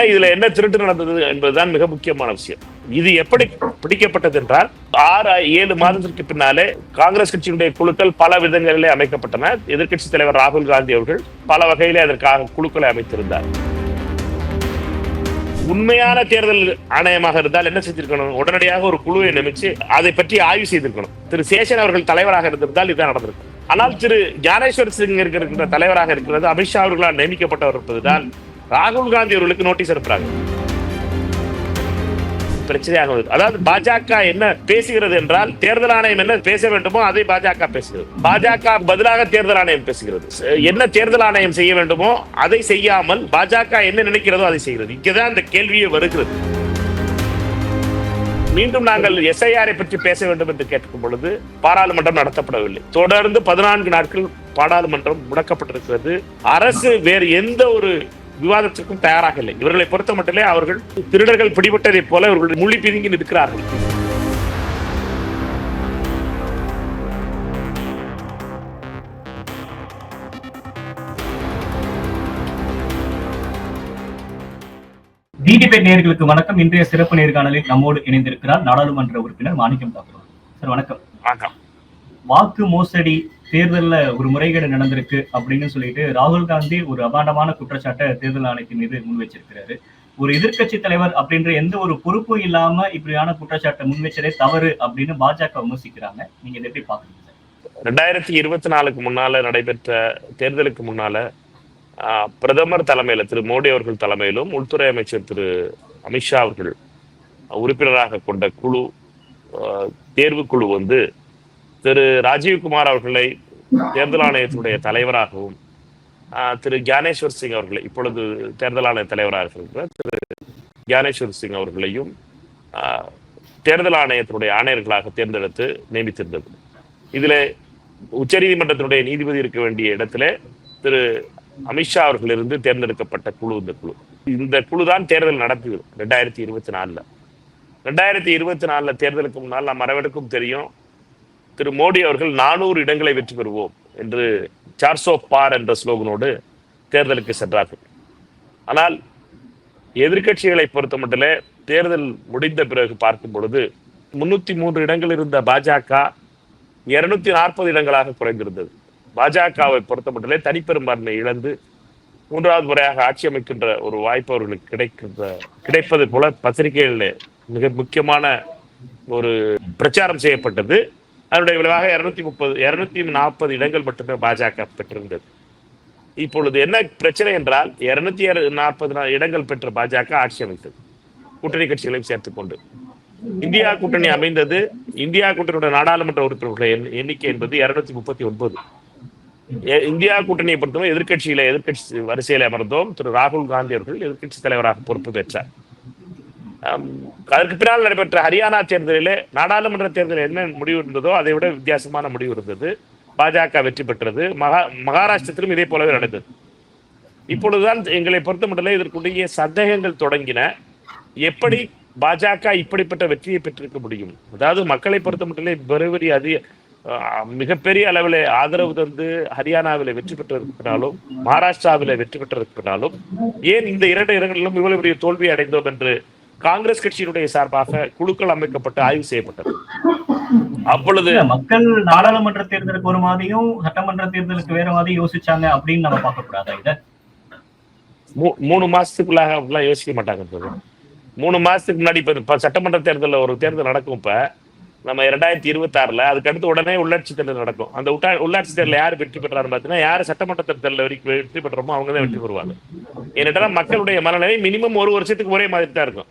இதுல என்ன திருட்டு நடந்தது என்பதுதான் மிக முக்கியமான விஷயம். இது எப்படி பிடிக்கப்பட்டது என்றால் ஆறு ஏழு மாதத்திற்கு பின்னாலே காங்கிரஸ் கட்சியினுடைய குழுக்கள் பல விதங்களிலே அமைக்கப்பட்டன. எதிர்கட்சி தலைவர் ராகுல் காந்தி அவர்கள் பல வகையிலே அதற்காக குழுக்களை அமைத்திருந்தார். உண்மையான தேர்தல் ஆணையமாக இருந்தால் என்ன செஞ்சிருக்கணும் உடனடியாக ஒரு குழுவை நியமிச்சு அதை பற்றி ஆய்வு செய்திருக்கணும். திரு சேஷன் அவர்கள் தலைவராக இருந்திருந்தால் இதுதான் நடந்திருக்கும். ஆனால் திரு ஞானேஸ்வர் சிங் இருக்கின்ற தலைவராக இருக்கிறது அமித்ஷா அவர்களால் நியமிக்கப்பட்டவர் இருப்பதுதான் ராகுல் காந்தி அவர்களுக்கு நோட்டீஸ் அனுப்புறாங்க. பிரச்சனையாக வருது அதாவது பாஜக என்ன பேசுகிறது என்றால் தேர்தல் ஆணையம் என்ன பேச வேண்டுமோ அதை பாஜக பேசுகிறது. பாஜக பதிலாக தேர்தல் ஆணையம் பேசுகிறது. என்ன தேர்தல் ஆணையம் செய்ய வேண்டுமோ அதை செய்யாமல் பாஜக என்ன நினைக்கிறதோ அதை செய்கிறது. இங்கதான் இந்த கேள்வியே வருகிறது. மீண்டும் நாங்கள் எஸ்ஐஆரை பற்றி பேச வேண்டும் என்று கேட்கும் பொழுது பாராளுமன்றம் நடத்தப்படவில்லை. தொடர்ந்து பதினான்கு நாட்கள் பாராளுமன்றம் முடக்கப்பட்டிருக்கிறது. அரசு வேறு எந்த ஒரு விவாதத்திற்கும் தயாராக இல்லை இவர்களை பொறுத்த மட்டிலே அவர்கள் திருடர்கள் பிடிபட்டதைப் போல இவர்கள் மொழி பிதுங்கி நிற்கிறார்கள். டிடிபேட் நேர்களுக்கு வணக்கம். இன்றைய சிறப்பு நேர்காணலில் நம்மோடு இணைந்திருக்கிறார் நாடாளுமன்ற உறுப்பினர் மாணிக்கம் தாக்கூர். சார் வணக்கம். வணக்கம். வாக்கு மோசடி தேர்தலில் ஒரு முறைகேடு நடந்திருக்கு அப்படின்னு சொல்லிட்டு ராகுல் காந்தி ஒரு அபாண்டமான குற்றச்சாட்டை தேர்தல் ஆணையத்தின் மீது முன் வச்சிருக்கிறாரு ஒரு எதிர்க்கட்சி தலைவர் அப்படின்ற எந்த ஒரு பொறுப்பும் இல்லாம இப்படியான குற்றச்சாட்டை முன் வச்சதே தவறு அப்படின்னு பாஜக விமர்சிக்கிறாங்க. நீங்க இதை எப்படி பாக்குறீங்க ரெண்டாயிரத்தி இருபத்தி நாலுக்கு முன்னால நடைபெற்ற தேர்தலுக்கு முன்னால பிரதமர் தலைமையில திரு மோடி அவர்கள் தலைமையிலும் உள்துறை அமைச்சர் திரு அமித்ஷா அவர்கள் உறுப்பினராக கொண்ட குழு தேர்வு குழு வந்து திரு ராஜீவ்குமார் அவர்களை தேர்தல் ஆணையத்தினுடைய தலைவராகவும் திரு கியானேஸ்வர் சிங் அவர்களை இப்பொழுது தேர்தல் ஆணைய தலைவராக இருக்கிற திரு கியானேஸ்வர் சிங் அவர்களையும் தேர்தல் ஆணையத்தினுடைய ஆணையர்களாக தேர்ந்தெடுத்து நியமித்திருந்தது. இதுல உச்சநீதிமன்றத்தினுடைய நீதிபதி இருக்க வேண்டிய இடத்துல திரு அமித்ஷா அவர்கள் இருந்து தேர்ந்தெடுக்கப்பட்ட குழு இந்த குழு. இந்த குழு தான் தேர்தல் நடத்துகிறது ரெண்டாயிரத்தி இருபத்தி நாலுல. ரெண்டாயிரத்தி இருபத்தி நாலுல தேர்தலுக்கு முன்னால் நாம் மரவெடுக்கும் தெரியும் திரு மோடி அவர்கள் நானூறு இடங்களை வெற்றி பெறுவோம் என்று சார்சோ பார் என்ற ஸ்லோகனோடு தேர்தலுக்கு சென்றார்கள். ஆனால் எதிர்க்கட்சிகளை பொறுத்த மட்டிலே தேர்தல் முடிந்த பிறகு பார்க்கும் பொழுது முன்னூத்தி மூன்று இடங்கள் இருந்த பாஜக இருநூத்தி நாற்பது இடங்களாக குறைந்திருந்தது. பாஜகவை பொறுத்த மட்டிலே தனிப்பெரும்பான்மை இழந்து மூன்றாவது முறையாக ஆட்சி அமைக்கின்ற ஒரு வாய்ப்பு அவர்களுக்கு கிடைக்கின்ற கிடைப்பது போல பத்திரிகைகளில் மிக முக்கியமான ஒரு பிரச்சாரம் செய்யப்பட்டது. அதனுடைய விளைவாக இரநூத்தி முப்பது இரநூத்தி நாற்பது இடங்கள் மட்டுமே பாஜக பெற்றிருந்தது. இப்பொழுது என்ன பிரச்சனை என்றால் இருநூத்தி நாற்பது இடங்கள் பெற்ற பாஜக ஆட்சி அமைத்தது. கூட்டணி கட்சிகளையும் சேர்த்துக்கொண்டு இந்தியா கூட்டணி அமைந்தது. இந்தியா கூட்டணியோட நாடாளுமன்ற உறுப்பினர்களுடைய எண்ணிக்கை என்பது இருநூத்தி முப்பத்தி ஒன்பது. இந்தியா கூட்டணியை பொறுத்தவரை எதிர்கட்சியில எதிர்க்கட்சி வரிசையில் அமர்ந்தோம். திரு ராகுல் காந்தி அவர்கள் எதிர்க்கட்சி தலைவராக பொறுப்பு பெற்றார். அதற்கு பின்னால் நடைபெற்ற ஹரியானா தேர்தலிலே நாடாளுமன்ற தேர்தலில் என்ன முடிவு இருந்ததோ அதை விட வித்தியாசமான முடிவு இருந்தது. பாஜக வெற்றி பெற்றது. மகா மகாராஷ்டிரத்திலும் இதே போலவே நடந்தது. இப்பொழுதுதான் எங்களை பொறுத்தமட்டில் இதற்குரிய சந்தேகங்கள் தொடங்கின. எப்படி பாஜக இப்படிப்பட்ட வெற்றியை பெற்றிருக்க முடியும்? அதாவது மக்களை பொறுத்தமட்டிலே மட்டும் அதிக மிகப்பெரிய அளவில் ஆதரவு தந்து ஹரியானாவில் வெற்றி பெற்றிருக்கிறாலும் மகாராஷ்டிராவில் வெற்றி பெற்றிருக்கிறாலும் ஏன் இந்த இரண்டு இடங்களிலும் இவ்வளவு பெரிய தோல்வி அடைந்தோம் என்று காங்கிரஸ் கட்சியினுடைய சார்பாக குழுக்கள் அமைக்கப்பட்டு ஆய்வு செய்யப்பட்டது. அப்பொழுது மக்கள் நாடாளுமன்ற தேர்தலுக்கு ஒரு மாதிரியும் சட்டமன்ற தேர்தலுக்கு வேற மாதிரி யோசிச்சாங்க அப்படின்னு நம்ம பார்க்க கூடாதா இத மூணு மாசத்துக்குள்ளாக யோசிக்க மாட்டாங்க. மூணு மாசத்துக்கு முன்னாடி இப்ப சட்டமன்ற தேர்தலில் ஒரு தேர்தல் நடக்கும் இப்ப. நம்ம இரண்டாயிரத்தி இருபத்தி ஆறுல அதுக்கு அடுத்து உடனே உள்ளாட்சி தேர்தல் நடக்கும். அந்த உள்ளாட்சி தேர்தலில் யார் வெற்றி பெற்றாருன்னு பார்த்தீங்கன்னா யார் சட்டமன்ற தேர்தலில் வரைக்கும் வெற்றி பெற்றோமோ அவங்க தான் வெற்றி பெறுவாங்க. ஏனென்றால் மக்களுடைய மனநிலை மினிமம் ஒரு வருஷத்துக்கு ஒரே மாதிரி தான் இருக்கும்.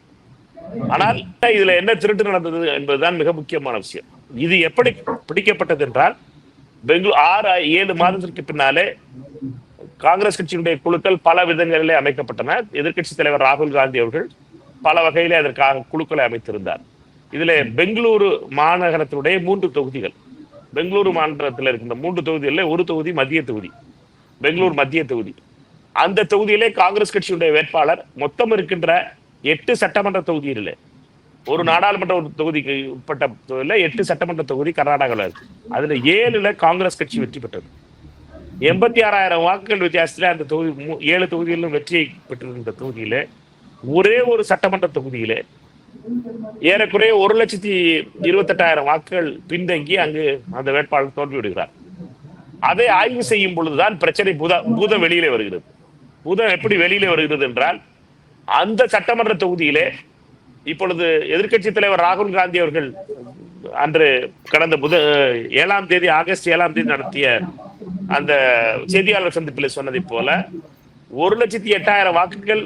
ஆனால் இதுல என்ன திருட்டு நடந்தது என்பதுதான் மிக முக்கியமான விஷயம். இது எப்படி பிடிக்கப்பட்டது என்றால் பெங்களூர் ஆறு ஏழு மாதத்திற்கு பின்னாலே காங்கிரஸ் கட்சியினுடைய குழுக்கள் பல விதங்களிலே அமைக்கப்பட்டன. எதிர்கட்சி தலைவர் ராகுல் காந்தி அவர்கள் பல வகையிலே அதற்காக குழுக்களை அமைத்திருந்தார். இதுல பெங்களூரு மாநகரத்தினுடைய மூன்று தொகுதிகள் பெங்களூரு மாநகரத்தில் இருக்கின்ற மூன்று தொகுதிகளில் ஒரு தொகுதி மத்திய தொகுதி பெங்களூர் மத்திய தொகுதி. அந்த தொகுதியிலே காங்கிரஸ் கட்சியுடைய வேட்பாளர் மொத்தம் இருக்கின்ற எட்டு சட்டமன்ற தொகுதியிலே ஒரு நாடாளுமன்ற தொகுதிக்கு உட்பட்ட தொகுதியில எட்டு சட்டமன்ற தொகுதி கர்நாடகாவில் இருக்கு. அதுல ஏழுல காங்கிரஸ் கட்சி வெற்றி பெற்றது. எண்பத்தி ஆறாயிரம் வாக்குகள் வித்தியாசத்துல அந்த தொகுதி ஏழு தொகுதிகளிலும் வெற்றியை பெற்றிருந்த தொகுதியில ஒரே ஒரு சட்டமன்ற தொகுதியிலே ஏறக்குறைய ஒரு லட்சத்தி இருபத்தெட்டாயிரம் வாக்குகள் பின்தங்கி அங்கு அந்த வேட்பாளர் தோல்வி விடுகிறார் அதை ஆய்வு செய்யும் பொழுதுதான் பிரச்சனை பூத பூதம் வெளியிலே வருகிறது. பூதம் எப்படி வெளியிலே வருகிறது என்றால் அந்த சட்டமன்ற தொகுதியிலே இப்பொழுது எதிர்க்கட்சி தலைவர் ராகுல் காந்தி அவர்கள் அன்று கடந்த புத ஏழாம் தேதி ஆகஸ்ட் ஏழாம் தேதி நடத்திய அந்த செய்தியாளர் சந்திப்பில் சொன்னதை போல ஒரு லட்சத்தி எட்டாயிரம் வாக்குகள்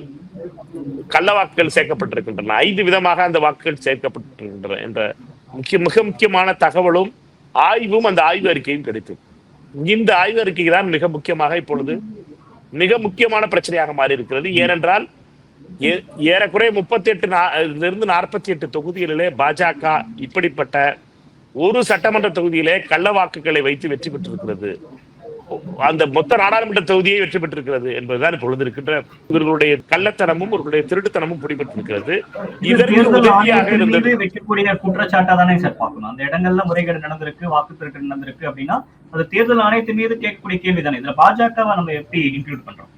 கள்ள வாக்குகள் சேர்க்கப்பட்டிருக்கின்றன. ஐந்து விதமாக அந்த வாக்குகள் சேர்க்கப்பட்டிருக்கின்றன என்ற முக்கிய மிக முக்கியமான தகவலும் ஆய்வும் அந்த ஆய்வு அறிக்கையும் கிடைத்தது. இந்த ஆய்வு அறிக்கை தான் மிக முக்கியமாக இப்பொழுது மிக முக்கியமான பிரச்சனையாக மாறி இருக்கிறது ஏனென்றால் ஏறக்குறைய முப்பத்தி எட்டு இருந்து நாற்பத்தி எட்டு தொகுதிகளிலே பாஜக இப்படிப்பட்ட ஒரு சட்டமன்ற தொகுதியிலே கள்ள வாக்குகளை வைத்து வெற்றி பெற்றிருக்கிறது. அந்த மொத்த நாடாளுமன்ற தொகுதியை வெற்றி பெற்றிருக்கிறது என்பதுதான் இப்பொழுது இருக்கின்ற இவர்களுடைய கள்ளத்தனமும் இவர்களுடைய திருட்டுத்தனமும் பிடிபட்டிருக்கிறது இதற்கு உதவியாக இருந்தது வைக்கக்கூடிய குற்றச்சாட்டா தானே சார் பார்க்கணும். அந்த இடங்கள்ல முறைகேடு நடந்திருக்கு வாக்கு திருட்டு நடந்திருக்கு அப்படின்னா அது தேர்தல் ஆணையத்தின் மீது கேட்கக்கூடிய கேள்வி தானே இதுல பாஜகவை நம்ம எப்படி இன்க்ளூட் பண்றோம்?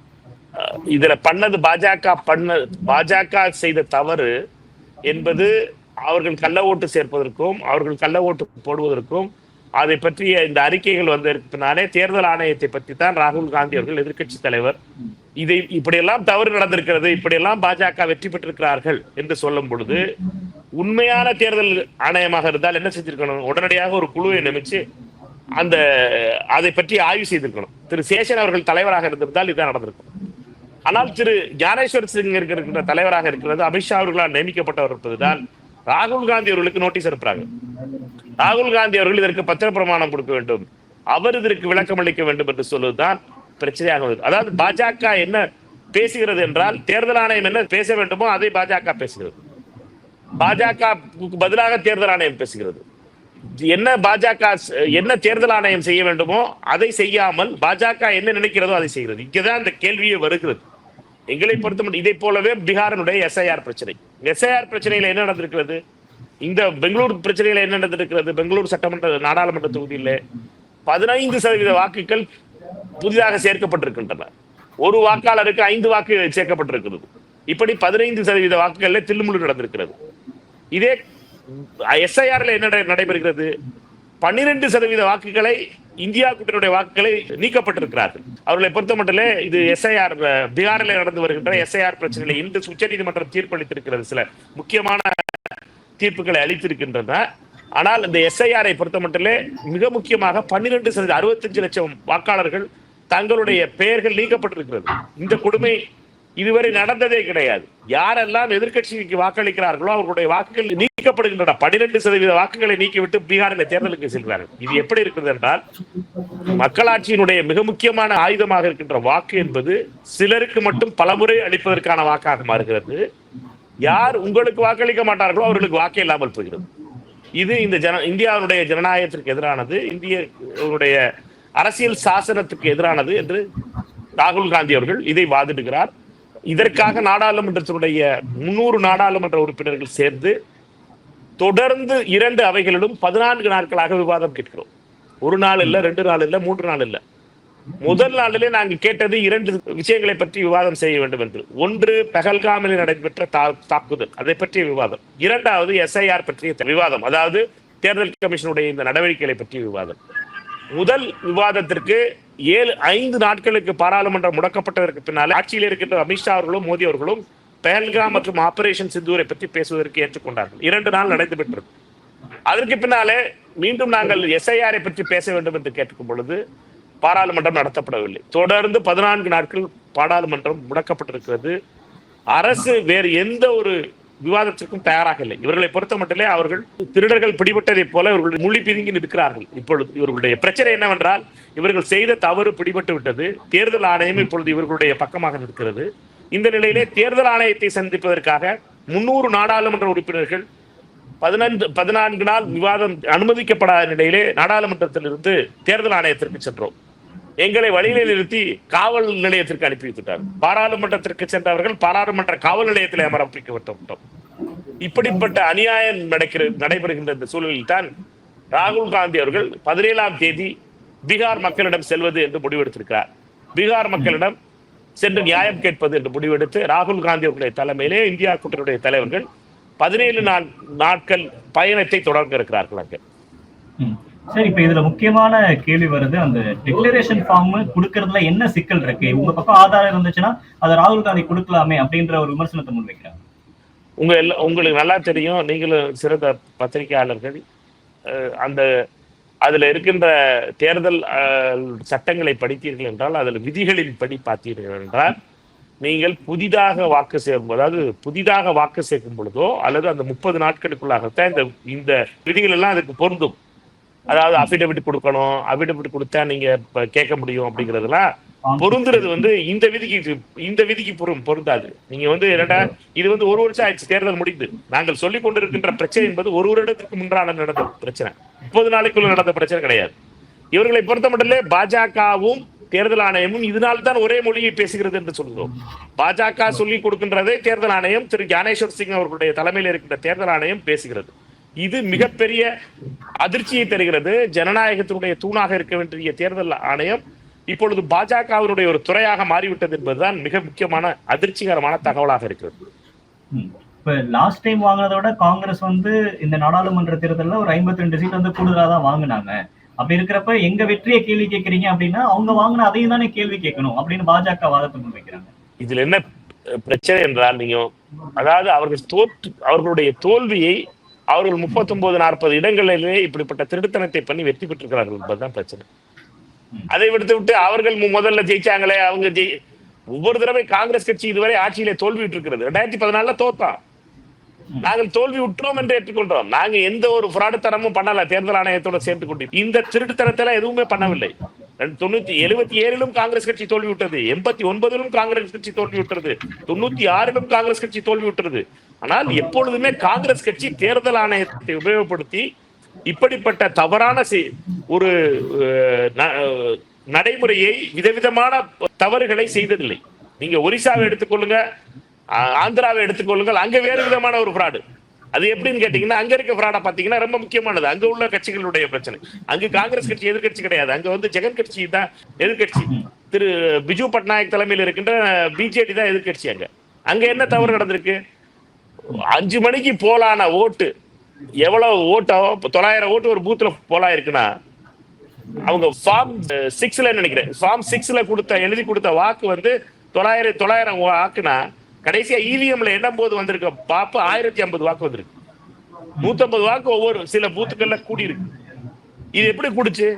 இதுல பண்ணது பாஜக பண்ண பாஜக செய்த தவறு என்பது அவர்கள் கள்ள ஓட்டு சேர்ப்பதற்கும் அவர்கள் கள்ள ஓட்டு போடுவதற்கும் அதை பற்றிய இந்த அறிக்கைகள் வந்திருப்பினாலே தேர்தல் ஆணையத்தை பற்றி தான் ராகுல் காந்தி அவர்கள் எதிர்கட்சி தலைவர். இதை இப்படியெல்லாம் தவறு நடந்திருக்கிறது இப்படியெல்லாம் பாஜக வெற்றி பெற்றிருக்கிறார்கள் என்று சொல்லும் பொழுது உண்மையான தேர்தல் ஆணையமாக இருந்தால் என்ன செஞ்சிருக்கணும்? உடனடியாக ஒரு குழுவை நியமிச்சு அந்த அதை பற்றி ஆய்வு செய்திருக்கணும். திரு சேஷன் அவர்கள் தலைவராக இருந்திருந்தால் இதுதான் நடந்திருக்கும். ஆனால் திரு ஞானேஸ்வர் சிங் இருக்கின்ற தலைவராக இருக்கிறது அமித்ஷா அவர்களால் நியமிக்கப்பட்டவர் இருப்பதுதான் ராகுல் காந்தி அவர்களுக்கு நோட்டீஸ் அனுப்புறாங்க. ராகுல் காந்தி அவர்கள் இதற்கு பத்திர பிரமாணம் கொடுக்க வேண்டும். அவர் இதற்கு விளக்கம் அளிக்க வேண்டும் என்று சொல்வதுதான் பிரச்சனையாக உள்ளது. அதாவது பாஜக என்ன பேசுகிறது என்றால் தேர்தல் ஆணையம் என்ன பேச வேண்டுமோ அதை பாஜக பேசுகிறது. பாஜக பதிலாக தேர்தல் ஆணையம் பேசுகிறது. என்ன பாஜக என்ன தேர்தல் ஆணையம் செய்ய வேண்டுமோ அதை செய்யாமல் பாஜக என்ன நினைக்கிறதோ அதை செய்கிறது. இங்கதான் இந்த கேள்வியே வருகிறது. எங்களை பொறுத்த இதை போலவே பீகாரினுடைய எஸ்ஐஆர் பிரச்சனை. எஸ்ஐஆர் பிரச்சனையில என்ன நடந்திருக்கிறது? இந்த பெங்களூர் பிரச்சனையில என்ன நடந்திருக்கிறது? பெங்களூர் சட்டமன்ற நாடாளுமன்ற தொகுதியில பதினைந்து சதவீத வாக்குகள் புதிதாக சேர்க்கப்பட்டிருக்கின்றன. ஒரு வாக்காளருக்கு ஐந்து வாக்கு சேர்க்கப்பட்டிருக்கிறது. இப்படி பதினைந்து சதவீத வாக்குகள்ல தில்லுமுள்ளு நடந்திருக்கிறது. இதே எஸ்ஐஆர்ல என்ன நடை- நடைபெறுகிறது? பன்னிரண்டு சதவீத வாக்குகளை இந்தியா கூட்டணியுடைய வாக்குகளை நீக்கப்பட்டிருக்கிறார்கள். அவர்களை பொறுத்தமட்டிலே இது எஸ்ஐஆர் பீகாரில் நடந்து வருகின்ற எஸ்ஐஆர் பிரச்சனையில் இன்று உச்சநீதிமன்றம் தீர்ப்பளித்திருக்கிறது சில முக்கியமான தீர்ப்புகளை அளித்திருக்கின்றன. ஆனால் இந்த எஸ்ஐஆரை பொறுத்தமட்டிலே மிக முக்கியமாக பன்னிரெண்டு சதவீத அறுபத்தஞ்சு லட்சம் வாக்காளர்கள் தங்களுடைய பெயர்கள் நீக்கப்பட்டிருக்கிறது. இந்த கொடுமை இதுவரை நடந்ததே கிடையாது. யாரெல்லாம் எதிர்க்கட்சிக்கு வாக்களிக்கிறார்களோ அவர்களுடைய வாக்குகள் நீக்கப்படுகின்றன. பனிரெண்டு சதவீத வாக்குகளை நீக்கிவிட்டு பீகாரில் தேர்தலுக்கு செல்கிறார்கள் இது எப்படி இருக்கிறது என்றால் மக்களாட்சியினுடைய மிக முக்கியமான ஆயுதமாக இருக்கின்ற வாக்கு என்பது சிலருக்கு மட்டும் பலமுறை அளிப்பதற்கான வாக்காக மாறுகிறது. யார் உங்களுக்கு வாக்களிக்க மாட்டார்களோ அவர்களுக்கு வாக்கே இல்லாமல் போகிறது. இது இந்த ஜன இந்தியாவுடைய ஜனநாயகத்திற்கு எதிரானது இந்திய அரசியல் சாசனத்துக்கு எதிரானது என்று ராகுல் காந்தி அவர்கள் இதை வாதிடுகிறார். இதற்காக நாடாளுமன்றத்தினுடைய முன்னூறு நாடாளுமன்ற உறுப்பினர்கள் சேர்ந்து தொடர்ந்து இரண்டு அவைகளிலும் பதினான்கு நாட்களாக விவாதம் கேட்கிறோம். ஒரு நாள் இல்லை ரெண்டு நாள் இல்லை மூன்று நாள் இல்ல. முதல் நாளிலே நாங்கள் கேட்டது இரண்டு விஷயங்களை பற்றி விவாதம் செய்ய வேண்டும் என்று. ஒன்று பெஹல்காமில் நடைபெற்ற தா- தாக்குதல். அதை பற்றிய விவாதம். இரண்டாவது எஸ்ஐஆர் பற்றிய விவாதம். அதாவது தேர்தல் கமிஷனுடைய இந்த நடவடிக்கைகளை பற்றிய விவாதம். முதல் விவாதத்திற்கு ஏழு ஐந்து நாட்களுக்கு பாராளுமன்றம் முடக்கப்பட்டதற்கு பின்னால் ஆட்சியில் இருக்கின்ற அமித்ஷா அவர்களும் மோடி அவர்களும் பெஹல்காம் மற்றும் ஆபரேஷன் சிந்தூரை பற்றி பேசுவதற்கு ஏற்றுக்கொண்டார்கள். இரண்டு நாள் நடைபெற்றது அதற்கு பின்னாலே மீண்டும் நாங்கள் எஸ்ஐஆரை பற்றி பேச வேண்டும் என்று கேட்கும் பொழுது பாராளுமன்றம் நடத்தப்படவில்லை. தொடர்ந்து பதினான்கு நாட்கள் பாராளுமன்றம் முடக்கப்பட்டிருக்கிறது. அரசு வேறு எந்த ஒரு விவாதத்திற்கும் தயாராக இல்லை இவர்களை பொறுத்த மட்டிலே அவர்கள் திருடர்கள் பிடிபட்டதைப் போல இவர்கள் மொழி பிதுங்கி நிற்கிறார்கள். இப்பொழுது இவர்களுடைய பிரச்சனை என்னவென்றால் இவர்கள் செய்த தவறு பிடிபட்டு விட்டது. தேர்தல் ஆணையம் இப்பொழுது இவர்களுடைய பக்கமாக நிற்கிறது. இந்த நிலையிலே தேர்தல் ஆணையத்தை சந்திப்பதற்காக முன்னூறு நாடாளுமன்ற உறுப்பினர்கள் பதினஞ்சு பதினான்கு நாள் விவாதம் அனுமதிக்கப்படாத நிலையிலே நாடாளுமன்றத்திலிருந்து தேர்தல் ஆணையத்திற்கு சென்றோம். எங்களை வழியிலே நிறுத்தி காவல் நிலையத்திற்கு அனுப்பி வைத்துட்டார் பாராளுமன்றத்திற்கு சென்றவர்கள் பாராளுமன்ற காவல் நிலையத்தில் அமர்ப்பிக்கப்பட்டோம் இப்படிப்பட்ட அநியாயம் நடக்கிற நடைபெறுகின்ற இந்த சூழலில் தான் ராகுல் காந்தி அவர்கள் பதினேழாம் தேதி பீகார் மக்களிடம் செல்வது என்று முடிவெடுத்திருக்கிறார். பீகார் மக்களிடம் சென்று நியாயம் கேட்பது என்று முடிவெடுத்து ராகுல் காந்தி அவர்களுடைய தலைமையிலே இந்தியா கூட்டணியுடைய தலைவர்கள் பதினேழு நாள் நாட்கள் பயணத்தை தொடங்க இருக்கிறார்கள் அங்கே. சரி இப்ப இதுல முக்கியமான கேள்வி வருது. அந்த டிக்ளரேஷன் ஃபார்ம் கொடுக்கறதுல என்ன சிக்கல் இருக்கு? உங்க பக்கம் ஆதாரம் இருந்துச்சுன்னா அதை ராகுல் காந்தி கொடுக்கலாமே அப்படின்ற ஒரு விமர்சனத்தை முன்வைக்கிறாங்க உங்க எல்லா உங்களுக்கு நல்லா தெரியும். நீங்களும் சிறந்த பத்திரிகையாளர்கள். அந்த அதுல இருக்கின்ற தேர்தல் சட்டங்களை படித்தீர்கள் என்றால் அதில் விதிகளின் படி பார்த்தீர்கள் என்றால் நீங்கள் புதிதாக வாக்கு சேர்க்கும் அதாவது புதிதாக வாக்கு சேர்க்கும் பொழுதோ அல்லது அந்த முப்பது நாட்களுக்குள்ளாகத்தான் இந்த இந்த விதிகள் எல்லாம் அதுக்கு பொருந்தும். அதாவது அபிடவிட் கொடுக்கணும் அபிடவிட் கொடுத்தா நீங்க கேட்க முடியும் அப்படிங்கிறதுலாம் பொருந்துறது வந்து இந்த விதிக்கு இந்த விதிக்கு பொரும் பொருந்தாது. நீங்க வந்து என்னடா இது வந்து ஒரு வருஷம் ஆயிடுச்சு தேர்தல் முடிந்து. நாங்கள் சொல்லிக் கொண்டிருக்கின்ற பிரச்சனை என்பது ஒரு வருடத்துக்கு முன்றான நடந்த பிரச்சனை. முப்பது நாளைக்குள்ள நடந்த பிரச்சனை கிடையாது. இவர்களை பொறுத்த மட்டும் பாஜகவும் தேர்தல் ஆணையமும் இதனால் தான் ஒரே மொழியை பேசுகிறது என்று சொல்கிறோம். பாஜக சொல்லி கொடுக்கின்றதை தேர்தல் ஆணையம் திரு ஞானேஸ்வர் சிங் அவர்களுடைய தலைமையில் இருக்கின்ற தேர்தல் ஆணையம் பேசுகிறது. இது மிகப்பெரிய அதிர்ச்சியை தருகிறது. ஜனநாயகத்தினுடைய தூணாக இருக்க வேண்டிய தேர்தல் ஆணையம் இப்பொழுது பாஜகவினுடைய ஒரு துறையாக மாறிவிட்டது என்பதுதான் மிக முக்கியமான அதிர்ச்சிகரமான தகவலாக இருக்கிறது. இப்ப லாஸ்ட் டைம் வாங்கினதை விட காங்கிரஸ் வந்து இந்த நாடாளுமன்ற தேர்தல்ல ஒரு 52 ரெண்டு சீட் வந்து கூடுதலா தான் வாங்கினாங்க. அப்படி இருக்கிறப்ப எங்க வெற்றியை கேள்வி கேட்கறீங்க அப்படின்னா அவங்க வாங்கின அதையும் தானே கேள்வி கேட்கணும் அப்படின்னு பாஜக வாதத்தை முன்வைக்கிறாங்க. இதுல என்ன பிரச்சனை என்றால் நீங்க அதாவது அவர்கள் தோற்று அவர்களுடைய தோல்வியை அவர்கள் 39 நாற்பது இடங்களிலே இப்படிப்பட்ட திருட்டுத்தனத்தை பண்ணி வெற்றி பெற்றிருக்கிறார்கள் என்பதுதான் பிரச்சனை. அதை விடுத்து விட்டு அவர்கள் முதல்ல ஜெயிச்சாங்களே அவங்க ஜெயி ஒவ்வொரு தடவை காங்கிரஸ் கட்சி இதுவரை ஆட்சியிலே தோல்வி இருக்கிறது ரெண்டாயிரத்தி பதினாலுல தோத்தான் நாங்கள் தோல்வி விட்டுறோம் என்று ஏற்றுக்கொண்டோம். நாங்க எந்த ஒரு ஃப்ராடுத்தனமும் பண்ணல தேர்தல் ஆணையத்தோட சேர்த்து கொண்டு. இந்த திருட்டுத்தனத்தை எதுவுமே பண்ணவில்லை. தொண்ணூத்தி எழுபத்தி ஏழிலும் காங்கிரஸ் கட்சி தோல்வி விட்டது. எண்பத்தி ஒன்பதிலும் காங்கிரஸ் கட்சி தோல்வி விட்டுறது தொண்ணூத்தி ஆறிலும் காங்கிரஸ் கட்சி தோல்வி விட்டுறது ஆனால் எப்பொழுதுமே காங்கிரஸ் கட்சி தேர்தல் ஆணையத்தை உபயோகப்படுத்தி இப்படிப்பட்ட தவறான ஒரு நடைமுறையை விதவிதமான தவறுகளை செய்ததில்லை. நீங்க ஒரிசாவை எடுத்துக்கொள்ளுங்க ஆந்திராவை எடுத்துக்கொள்ளுங்கள் அங்க வேறு விதமான ஒரு ஃப்ராடு அது எப்படின்னு கேட்டீங்கன்னா அங்க இருக்க ஃப்ராடா பாத்தீங்கன்னா ரொம்ப முக்கியமானது. அங்க உள்ள கட்சிகளுடைய பிரச்சனை. அங்க காங்கிரஸ் கட்சி எதிர்க்கட்சி கிடையாது. அங்க வந்து ஜெகன் கட்சி தான் எதிர்க்கட்சி. திரு பிஜு பட்நாயக் தலைமையில் இருக்கின்ற பிஜேடி தான் எதிர்க்கட்சி அங்க. அங்க என்ன தவறு நடந்திருக்கு? அஞ்சு மணிக்கு போலான ஓட்டு? எவ்வளவு ஓட்டோ தொள்ளாயிரம் ஓட்டு ஒரு பூத்துல போலா இருக்குன்னா அவங்க ஃபார்ம் சிக்ஸ்ல நினைக்கிறேன். ஃபார்ம் சிக்ஸ்ல கொடுத்த எழுதி கொடுத்த வாக்கு வந்து தொள்ளாயிரம் தொள்ளாயிரம் வாக்குனா கடைசியா இவிஎம்ல எண்ணும் போது வந்திருக்க? பாப்பு ஆயிரத்தி ஐம்பது வாக்கு வந்திருக்கு. நூத்தம்பது வாக்கு ஒவ்வொரு சில பூத்துக்கள்ல கூடி இருக்கு இது எப்படி கூடுச்சு?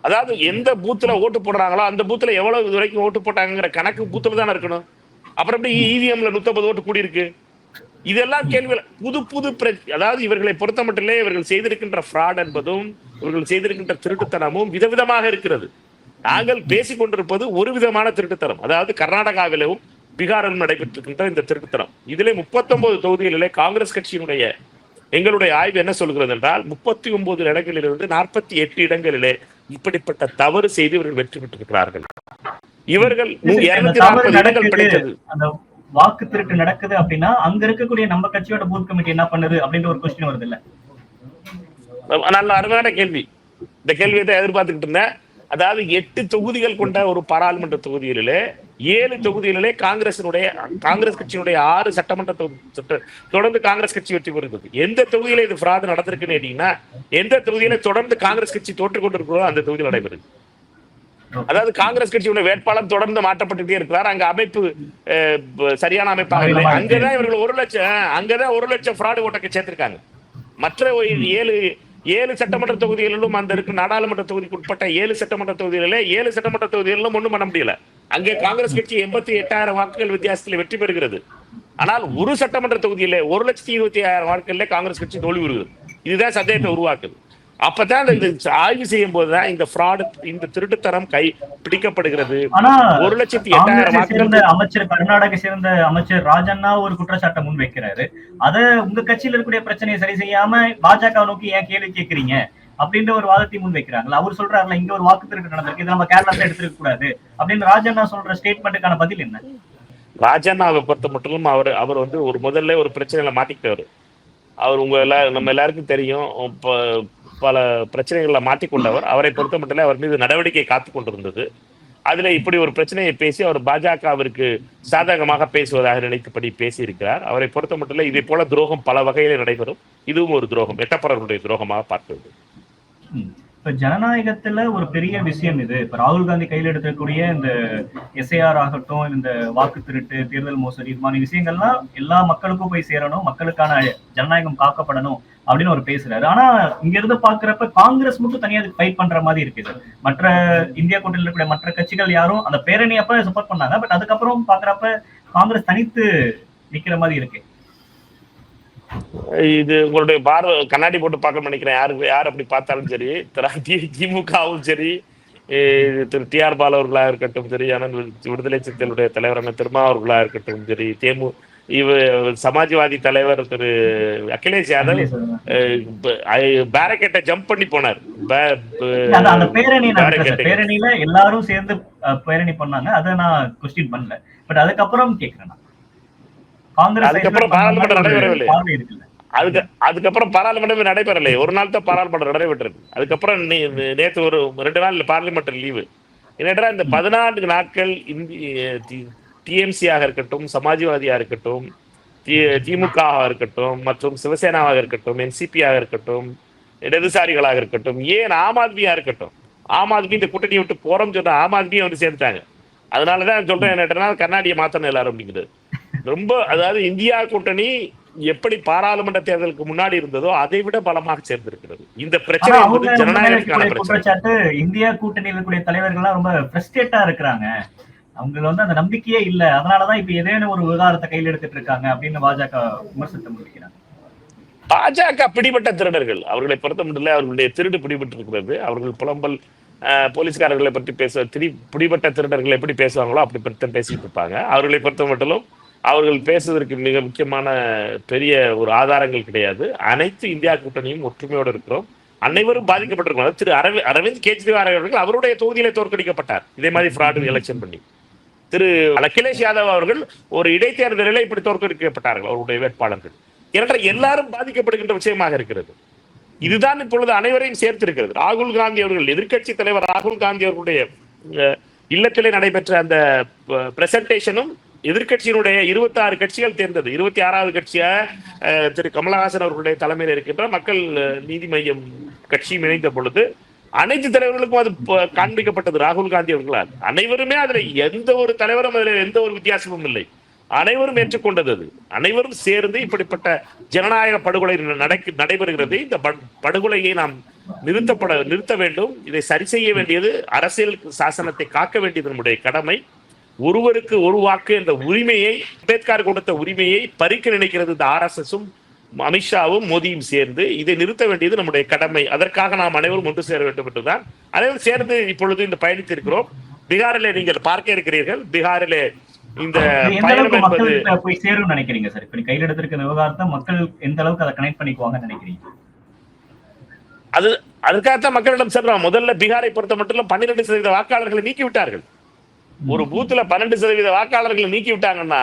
அதாவது எந்த பூத்துல ஓட்டு போடுறாங்களோ அந்த பூத்துல எவ்வளவு இது வரைக்கும் ஓட்டு போட்டாங்கிற கணக்கு பூத்துல தானே இருக்கணும். அப்புறம் எப்படி இவிஎம்ல நூத்தம்பது ஓட்டு கூடி இருக்கு இதெல்லாம் கேள்விகள். புது புது அதாவது இவர்களை பொறுத்த மட்டிலே இவர்கள் செய்திருக்கின்ற ஃப்ராட் என்பதும் இவர்கள் செய்திருக்கின்ற திருட்டுத்தனமும் விதவிதமாக இருக்கிறது. நாங்கள் பேசிக் கொண்டிருப்பது ஒரு விதமான திருட்டுத்தனம். அதாவது கர்நாடகாவிலும் பீகாரிலும் நடைபெற்றிருக்கின்ற இந்த திருட்டுத்தனம். இதிலே 39 தொகுதிகளிலே காங்கிரஸ் கட்சியினுடைய எங்களுடைய ஆய்வு என்ன சொல்கிறது என்றால் முப்பத்தி ஒன்பது இடங்களிலிருந்து நாற்பத்தி எட்டு இடங்களிலே இப்படிப்பட்ட தவறு செய்து இவர்கள் வெற்றி பெற்றிருக்கிறார்கள். இவர்கள் இருநூத்தி நாற்பது இடங்கள். கிடைத்தது வாக்கு திருட்டு நடக்குது அப்படின்னா அங்க இருக்கக்கூடிய நம்ம கட்சியோட பூத் கமிட்டி என்ன பண்ணுது அப்படின்ற ஒரு கொஸ்டின் வருது இல்ல. நல்ல அருமையான கேள்வி. இந்த கேள்வியை தான் எதிர்பார்த்துக்கிட்டு இருந்தேன். அதாவது எட்டு தொகுதிகள் கொண்ட ஒரு பாராளுமன்ற தொகுதிகளிலே ஏழு தொகுதிகளிலே காங்கிரசினுடைய காங்கிரஸ் கட்சியினுடைய ஆறு சட்டமன்ற தொகுதி தொடர்ந்து காங்கிரஸ் கட்சி வெற்றி பெறுகிறது. எந்த தொகுதியில இது பிராது நடந்திருக்குன்னு கேட்டீங்கன்னா எந்த தொகுதியில தொடர்ந்து காங்கிரஸ் கட்சி தோற்று கொண்டிருக்கிறதோ அந்த தொகுதியில் நடைபெறுது. அதாவது காங்கிரஸ் கட்சியுடைய வேட்பாளர் தொடர்ந்து மாற்றப்பட்டுட்டே இருக்கிறார். அங்க அமைப்பு சரியான அமைப்பாக இல்லை. அங்கதான் இவர்கள் ஒரு லட்சம் அங்கதான் ஒரு லட்சம் ஃப்ராடு ஓட்டை சேர்த்திருக்காங்க. மற்ற ஏழு ஏழு சட்டமன்ற தொகுதிகளிலும் அந்த இருக்கு நாடாளுமன்ற தொகுதிக்கு உட்பட்ட ஏழு சட்டமன்ற தொகுதிகளிலே ஏழு சட்டமன்ற தொகுதிகளிலும் ஒண்ணும் பண்ண முடியல. அங்கே காங்கிரஸ் கட்சி எண்பத்தி எட்டாயிரம் வாக்குகள் வித்தியாசத்தில் வெற்றி பெறுகிறது. ஆனால் ஒரு சட்டமன்ற தொகுதியிலே ஒரு லட்சத்தி இருபத்தி ஆயிரம் வாக்குகளிலே காங்கிரஸ் கட்சி தோல்வி வருகிறது இதுதான் சந்தேகத்தை உருவாக்குது. அப்பதான் இந்த ஆய்வு செய்யும் போதுதான் இந்த ஃப்ராடு இந்த திருட்டுத்தனம் கை பிடிக்கப்படுகிறது. ஒரு லட்சத்தி எட்டாயிரம் அமைச்சர் கர்நாடகை சேர்ந்த அமைச்சர் ராஜண்ணா ஒரு குற்றச்சாட்டை முன் வைக்கிறாரு அத உங்க கட்சியில இருக்கக்கூடிய பிரச்சனையை சரி செய்யாம பாஜக நோக்கி ஏன் கேள்வி கேட்கறீங்க? அப்படின்ற ஒரு வாதத்தை முன் வைக்கிறாங்களா அவர் சொல்றாருல இங்க ஒரு வாக்கு திருட்டு நடந்திருக்கு இதை நம்ம கேரளால எடுத்துக்க கூடாது அப்படின்னு ராஜண்ணா சொல்ற ஸ்டேட்மெண்ட்டுக்கான பதில் என்ன? ராஜண்ணாவை பொறுத்த மட்டும் அவர் அவர் வந்து ஒரு முதல்ல ஒரு பிரச்சனையில மாட்டிக்கிட்டாரு. அவர் உங்க எல்லா நம்ம எல்லாருக்கும் தெரியும் ப- பல பிரச்சனைகளில் மாட்டிக்கொண்டவர். அவரை பொறுத்த மட்டும் அவர் மீது நடவடிக்கை காத்து கொண்டிருந்தது. அதுல இப்படி ஒரு பிரச்சனையை பேசி அவர் பாஜகவிற்கு சாதகமாக பேசுவதாக நினைத்தபடி பேசியிருக்கிறார். அவரை பொறுத்த மட்டும் இதே போல துரோகம் பல வகையில் நடைபெறும். இதுவும் ஒரு துரோகம். எட்டப்பரவருடைய துரோகமாக பார்க்கிறது இப்ப ஜனநாயகத்துல ஒரு பெரிய விஷயம் இது. இப்ப ராகுல் காந்தி கையில் எடுக்கக்கூடிய இந்த எஸ்ஐஆர் ஆகட்டும் இந்த வாக்கு திருட்டு தேர்தல் மோசடி இது மாதிரி விஷயங்கள்லாம் எல்லா மக்களுக்கும் போய் சேரணும் மக்களுக்கான ஜனநாயகம் காக்கப்படணும் அப்படின்னு அவர் பேசுறாரு. ஆனா இங்க இருந்து பாக்குறப்ப காங்கிரஸ் மட்டும் தனியா ஃபைட் பண்ற மாதிரி இருக்குது. மற்ற இந்தியா கூட்டணியில் இருக்கக்கூடிய மற்ற கட்சிகள் யாரும் அந்த பேரணி அப்ப சப்போர்ட் பண்ணாங்க. பட் அதுக்கப்புறம் பாக்குறப்ப காங்கிரஸ் தனித்து நிக்கிற மாதிரி இருக்கு. இது உங்களுடைய பார்வை கண்ணாடி போட்டு பார்க்க நினைக்கிறேன். யாரு யார் அப்படி பார்த்தாலும் சரி திமுகவும் சரி திரு டி ஆர். பாலு அவர்களா இருக்கட்டும் சரி வி- விடுதலை சிறுத்தைகளுடைய தலைவரான திருமா இருக்கட்டும் சரி தேமு இவ சமாஜ்வாதி தலைவர் திரு அகிலேஷ் யாதவ் பேரக்கெட்டை ஜம்ப் பண்ணி போனார். பேரணியில எல்லாரும் சேர்ந்து பேரணி பண்ணாங்க. அதை நான் கொஸ்டின் பண்ணல. பட் அதுக்கப்புறம். காங்கிரஸ் அதுக்கப்புறம் பாராளுமன்றம் நடைபெறவில்லை. அதுக்கு அதுக்கப்புறம் பாராளுமன்றமே நடைபெறலை ஒரு நாள் தான் பாராளுமன்றம் நடைபெற்றது அதுக்கப்புறம் நே- நே- நேத்து ஒரு ரெண்டு நாள் பார்லிமெண்ட் லீவு. என்னடா இந்த பதினான்கு நாட்கள் இந்திய டிஎம்சியாக இருக்கட்டும் சமாஜ்வாதியாக இருக்கட்டும் திமுகவாக இருக்கட்டும் மற்றும் சிவசேனாவாக இருக்கட்டும் என்சிபியாக இருக்கட்டும் இடதுசாரிகளாக இருக்கட்டும் ஏன் ஆம் ஆத்மியா இருக்கட்டும்? ஆம் ஆத்மி இந்த கூட்டணியை விட்டு போறோம்னு சொன்ன ஆம் ஆத்மியை வந்து சேர்ந்துட்டாங்க. அதனாலதான் சொல்றேன் என்னட்டா கண்ணாடியை மாத்தணும் எல்லாரும் அப்படிங்கிறது. ரொம்ப அதாவது இந்தியா கூட்டணி எப்படி பாராளுமன்ற தேர்தலுக்கு முன்னாடி இருந்ததோ அதை விட பலமாக சேர்ந்திருக்கிறது. இந்த பிரச்சனை ரொம்ப ஜனநாயகத்துக்கான பிரச்சனை. இந்தியா கூட்டணியில் இருக்கக்கூடிய தலைவர்கள்லாம் ரொம்ப ஃப்ரஸ்ட்ரேட்டா இருக்கிறாங்க. அவங்க வந்து அந்த நம்பிக்கையே இல்ல. அதனாலதான் இப்ப ஏதேனும் ஒரு விவகாரத்தை கையில் எடுத்துட்டு இருக்காங்க அப்படின்னு பாஜக விமர்சனம் முடிக்கிறாங்க பாஜக பிடிபட்ட திருடர்கள். அவர்களை பொறுத்த மட்டும் அவர்களுடைய திருடு பிடிபட்டு இருக்கிறது அவர்கள் புலம்பல் போலீஸ்காரர்களை பற்றி பேச திரி பிடிபட்ட திருடர்கள் எப்படி பேசுவாங்களோ அப்படி பற்றி பேசிட்டு இருப்பாங்க. அவர்களை பொறுத்த மட்டிலும் அவர்கள் பேசுவதற்கு மிக முக்கியமான பெரிய ஒரு ஆதாரங்கள் கிடையாது. அனைத்து இந்தியா கூட்டணியும் ஒற்றுமையோடு இருக்கிறோம். அனைவரும் பாதிக்கப்பட்டிருக்கோம். திரு அரவிந்த் அரவிந்த் கெஜ்ரிவால் அவர்கள் அவருடைய தொகுதியிலே தோற்கடிக்கப்பட்டார். இதே மாதிரி ஃப்ராடு எலெக்ஷன் பண்ணி. திரு அகிலேஷ் யாதவ் அவர்கள் ஒரு இடைத்தேர்தலில் இப்படி தோற்கடிக்கப்பட்டார்கள் அவருடைய வேட்பாளர்கள். ஏனென்றால் எல்லாரும் பாதிக்கப்படுகின்ற விஷயமாக இருக்கிறது. இதுதான் இப்பொழுது அனைவரையும் சேர்த்திருக்கிறது. ராகுல் காந்தி அவர்கள் எதிர்க்கட்சி தலைவர் ராகுல் காந்தி அவர்களுடைய இல்லத்திலே நடைபெற்ற அந்த பிரசன்டேஷனும் எதிர்க்கட்சியினுடைய இருபத்தி ஆறு கட்சிகள் தேர்ந்தது. இருபத்தி ஆறாவது கட்சியா திரு கமலஹாசன் அவர்களுடைய தலைமையில் இருக்கின்ற மக்கள் நீதி மையம் கட்சியும் இணைந்த பொழுது அனைத்து தலைவர்களுக்கும் அது காண்பிக்கப்பட்டது. ராகுல் காந்தி அவர்களால். அனைவருமே அதுல எந்த ஒரு தலைவரும் அதுல எந்த ஒரு வித்தியாசமும் இல்லை. அனைவரும் ஏற்றுக்கொண்டது அது. அனைவரும் சேர்ந்து இப்படிப்பட்ட ஜனநாயக படுகொலை நடக்கு நடைபெறுகிறது. இந்த படுகொலையை நாம் நிறுத்தப்பட நிறுத்த வேண்டும். இதை சரி செய்ய வேண்டியது அரசியல் சாசனத்தை காக்க வேண்டியது நம்முடைய கடமை. ஒருவருக்கு ஒரு வாக்கு என்ற உரிமையை அம்பேத்கர் கொடுத்த உரிமையை பறிக்க நினைக்கிறது இந்த ஆர்எஸ்எஸும் அமித்ஷாவும் மோடியும் சேர்ந்து. இதை நிறுத்த வேண்டியது நம்முடைய கடமை. அதற்காக நாம் அனைவரும் ஒன்று சேர வேண்டும் என்றுதான். அனைவரும் சேர்ந்து இப்பொழுது இந்த பயணித்திருக்கிறோம் பீகாரிலே நீங்கள் பார்க்க இருக்கிறீர்கள். பீகாரிலே இந்த பயணம் என்பது போய் சேரும்னு நினைக்கிறீங்க சார்? இப்ப கையில் எடுத்திருக்க இந்த விவகாரத்தை மக்கள் எந்த அளவுக்கு அதை கனெக்ட் பண்ணிக்குவாங்கன்னு நினைக்கிறீங்க? அது அதுக்காகத்தான் மக்களிடம் செல்றோம். முதல்ல பீகாரை பொறுத்த மட்டும் பன்னிரெண்டு சதவீத வாக்காளர்களை நீக்கி விட்டார்கள் ஒரு பூத்துல பன்னெண்டு சதவீத வாக்காளர்களை நீக்கி விட்டாங்கன்னா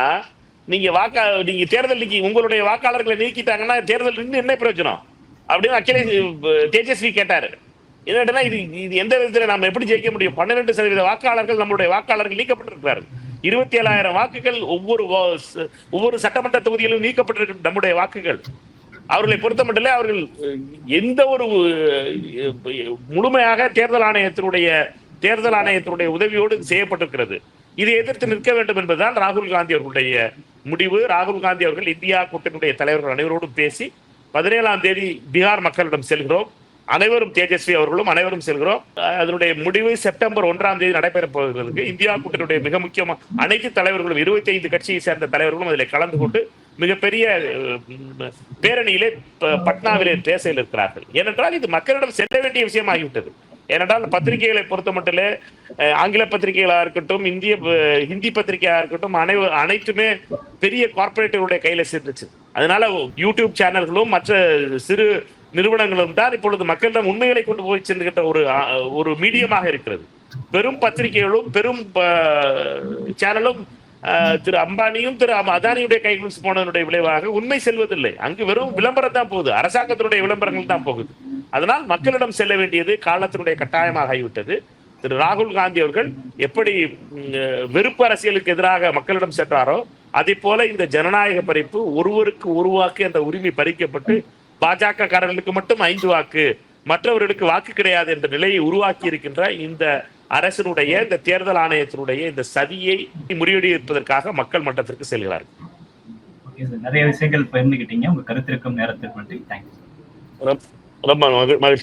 நீங்க வாக்கா நீங்க தேர்தல் நீக்கி உங்களுடைய வாக்காளர்களை நீக்கிட்டாங்கன்னா தேர்தல் நின்று என்ன பிரயோஜனம்? அப்படின்னு அகிலேஷ் தேஜஸ்வி கேட்டாரு. என்னன்னா இது இது எந்த விதத்துல நம்ம எப்படி ஜெயிக்க முடியும்? பன்னிரெண்டு சதவீத வாக்காளர்கள் நம்மளுடைய வாக்காளர்கள் நீக்கப்பட்டிருக்கிறார்கள். இருபத்தி ஏழாயிரம் வாக்குகள் ஒவ்வொரு ஒவ்வொரு சட்டமன்ற தொகுதியிலும் நீக்கப்பட்டிருக்கும் நம்முடைய வாக்குகள். அவர்களை பொறுத்த மட்டும் அவர்கள் எந்த ஒரு முழுமையாக தேர்தல் ஆணையத்தினுடைய தேர்தல் ஆணையத்தினுடைய உதவியோடு செய்யப்பட்டிருக்கிறது. இதை எதிர்த்து நிற்க வேண்டும் என்பதுதான் ராகுல் காந்தி அவர்களுடைய முடிவு. ராகுல் காந்தி அவர்கள் இந்தியா கூட்டணியுடைய தலைவர்கள் அனைவரோடும் பேசி பதினேழாம் தேதி பீகார் மக்களிடம் செல்கிறோம். அனைவரும் தேஜஸ்வி அவர்களும் அனைவரும் செல்கிறோம். அதனுடைய முடிவு செப்டம்பர் ஒன்றாம் தேதி நடைபெறப் போகிறது இந்தியா கூட்டணியுடைய மிக முக்கியமான அனைத்து தலைவர்களும் இருபத்தி ஐந்து கட்சியை சேர்ந்த தலைவர்களும் அதில் கலந்து கொண்டு மிகப்பெரிய பேரணியிலே பட்னாவிலே பேச இருக்கிறார்கள். ஏனென்றால் இது மக்களிடம் செல்ல வேண்டிய விஷயமாகிவிட்டது. ஏனென்றால் பத்திரிகைகளை பொறுத்த மட்டிலே ஆங்கில பத்திரிகைகளாக இருக்கட்டும் இந்திய ஹிந்தி பத்திரிகையாக இருக்கட்டும் அனைவ அனைத்துமே பெரிய கார்பரேட்டுடைய கையில சேர்ந்துச்சு. அதனால யூடியூப் சேனல்களும் மற்ற சிறு நிறுவனங்களும் தான் இப்பொழுது மக்களிடம் உண்மைகளை கொண்டு போய் செல்கின்ற ஒரு ஒரு மீடியமாக இருக்கிறது. பெரும் பத்திரிகைகளும் பெரும் சேனலும் திரு அம்பானியும் திரு அதானியுடைய கைகளும் போனதனுடைய விளைவாக உண்மை செல்வதில்லை. அங்கு வெறும் விளம்பரம் தான் போகுது. அரசாங்கத்தினுடைய விளம்பரங்கள் தான் போகுது. அதனால் மக்களிடம் செல்ல வேண்டியது காலத்தினுடைய கட்டாயமாக ஆகிவிட்டது. திரு ராகுல் காந்தி அவர்கள் எப்படி வெறுப்பு அரசியலுக்கு எதிராக மக்களிடம் சென்றாரோ அதே போல இந்த ஜனநாயக பறிப்பு ஒருவருக்கு ஒரு வாக்கு என்ற உரிமை பறிக்கப்பட்டு பாஜக காரர்களுக்கு மட்டும் ஐந்து வாக்கு மற்றவர்களுக்கு வாக்கு கிடையாது என்ற நிலையை உருவாக்கி இருக்கின்ற இந்த அரசினுடைய இந்த தேர்தல் ஆணையத்தினுடைய இந்த சதியை முறியடிப்பதற்காக மக்கள் மன்றத்திற்கு செல்கிறார்கள். நிறைய விஷயங்கள் பகிர்ந்துக்கிட்டீங்க உங்க கருத்திருக்கும் நேரத்திற்கு நன்றி. Thank you Oder mal, mal